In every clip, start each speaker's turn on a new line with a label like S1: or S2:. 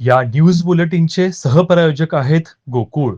S1: या न्यूज बुलेटिनचे सहप्रायोजक आहेत गोकुळ.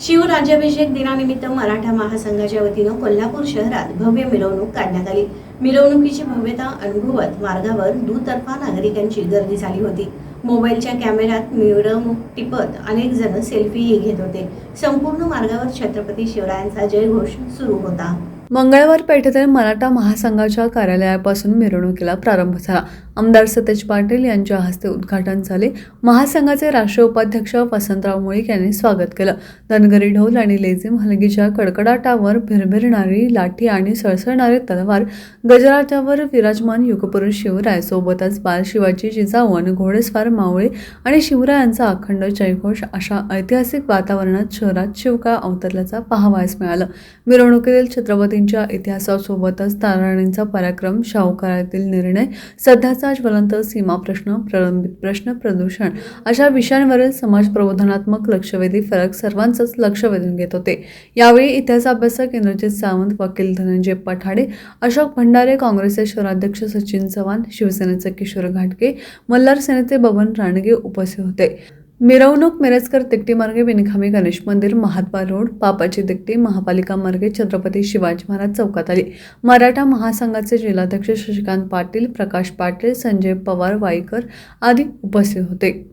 S2: शिवराज्याभिषेक दिनानिमित्त मराठा महासंघाच्या वतीनं कोल्हापूर शहरात भव्य मिरवणूक काढण्यात आली. मिरवणुकीची भव्यता अनुभवत मार्गावर दुतर्फा नागरिकांची गर्दी झाली होती. मोबाईलच्या कॅमेऱ्यात मिरवणूक टिपत अनेक जण सेल्फीही घेत होते. संपूर्ण मार्गावर छत्रपती शिवरायांचा जयघोष सुरू होता.
S3: मंगळवार पेठेतील मराठा महासंघाच्या कार्यालयापासून मिरवणुकीला प्रारंभ झाला. आमदार सतेज पाटील यांच्या हस्ते उद्घाटन झाले. महासंघाचे राष्ट्रीय उपाध्यक्ष वसंतराव मुळीक यांनी स्वागत केलं. धनगरी ढोल आणि लेझिम हलगीच्या कडकडाटावर भिरभिरणारी लाठी आणि सळसळणारे तलवार गजराजावर विराजमान युगपुरुष शिवराय सोबतच बाल शिवाजी जिजाऊ आणि घोडेस्वार मावळे आणि शिवरायांचा अखंड जयघोष अशा ऐतिहासिक वातावरणात शहरात शिवकाळ अवतरल्याचा पाहावयास मिळालं. मिरवणुकीतील छत्रपतींच्या इतिहासासोबतच ताराणींचा पराक्रम शाहूकारातील निर्णय सध्याचा ज्वलंत सीमा प्रश्न प्रलंबित प्रश्न प्रदूषण अशा विषयांवरील समाज प्रबोधनात्मक लक्षवेधी फरक सर्वांचंच लक्ष वेधून घेत होते. यावेळी इतिहास अभ्यासक इंद्रजित सावंत वकील धनंजय पठाडे अशोक भंडारे काँग्रेसचे शहराध्यक्ष सचिन चव्हाण शिवसेनेचे किशोर घाटगे मल्हार सेनेचे बबन राणगे उपस्थित होते. मिरवणूक मिरजकर तिकटी मार्गे विनखामी गणेश मंदिर महात्मा रोड पापाची तिकटी महापालिका मार्गे छत्रपती शिवाजी महाराज चौकात आली. मराठा महासंघाचे जिल्हाध्यक्ष शशिकांत पाटील प्रकाश पाटील संजय पवार वाईकर आदी उपस्थित होते.